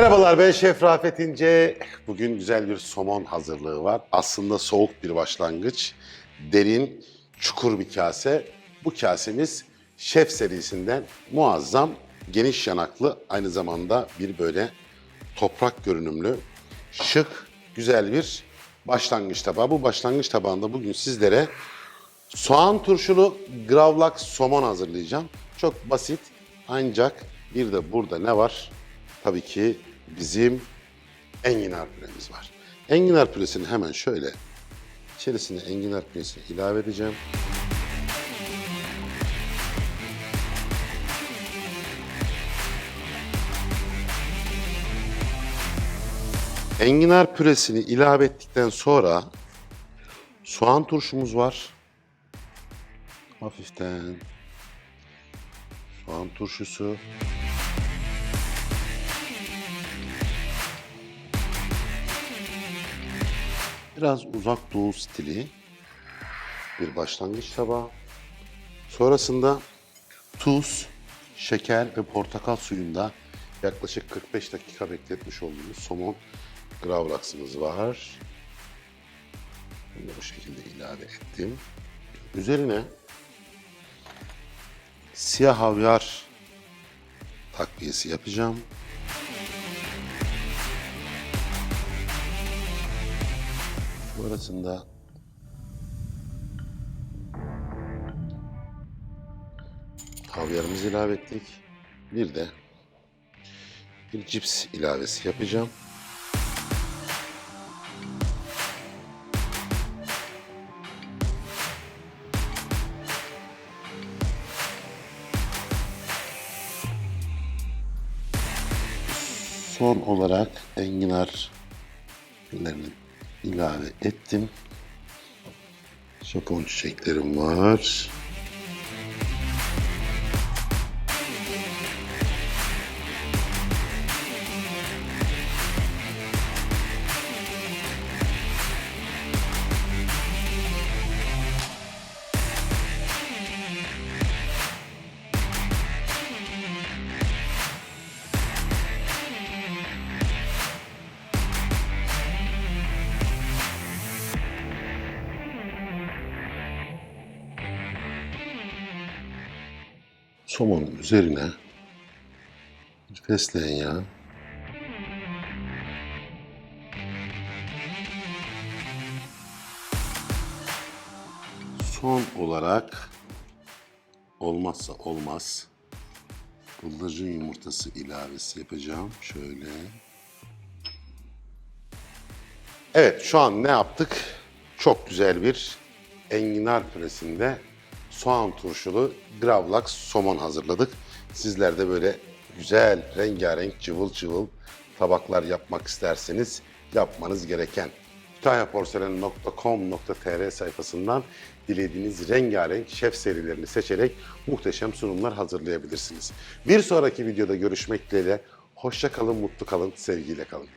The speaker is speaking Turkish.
Merhabalar ben Şef Rafet İnce. Bugün güzel bir somon hazırlığı var. Aslında soğuk bir başlangıç. Derin, çukur bir kase. Bu kasemiz Şef serisinden muazzam, geniş yanaklı, aynı zamanda bir böyle toprak görünümlü, şık, güzel bir başlangıç tabağı. Bu başlangıç tabağında bugün sizlere soğan turşulu gravlak somon hazırlayacağım. Çok basit ancak bir de burada ne var? Tabii ki bizim enginar püremiz var. Enginar püresini hemen şöyle içerisine enginar püresini ilave edeceğim. Enginar püresini ilave ettikten sonra soğan turşumuz var. Hafiften soğan turşusu. Biraz uzak doğu stili bir başlangıç tabağı. Sonrasında tuz, şeker ve portakal suyunda yaklaşık 45 dakika bekletmiş olduğumuz somon gravlaksımız var. Bunu bu şekilde ilave ettim. Üzerine siyah havyar takviyesi yapacağım. Sonrasında havyarımızı ilave ettik. Bir de bir cips ilavesi yapacağım. Son olarak enginar ürünlerini ilave ettim. Japon çiçeklerim var. Somonun üzerine bir fesleğen yağı. Son olarak olmazsa olmaz bıldırcın yumurtası ilavesi yapacağım. Şöyle. Evet şu an ne yaptık? Çok güzel bir enginar püresinde soğan turşulu gravlak somon hazırladık. Sizler de böyle güzel, rengarenk, cıvıl cıvıl tabaklar yapmak isterseniz yapmanız gereken kütahyaporselen.com.tr sayfasından dilediğiniz rengarenk şef serilerini seçerek muhteşem sunumlar hazırlayabilirsiniz. Bir sonraki videoda görüşmek dileğiyle. Hoşça kalın, mutlu kalın, sevgiyle kalın.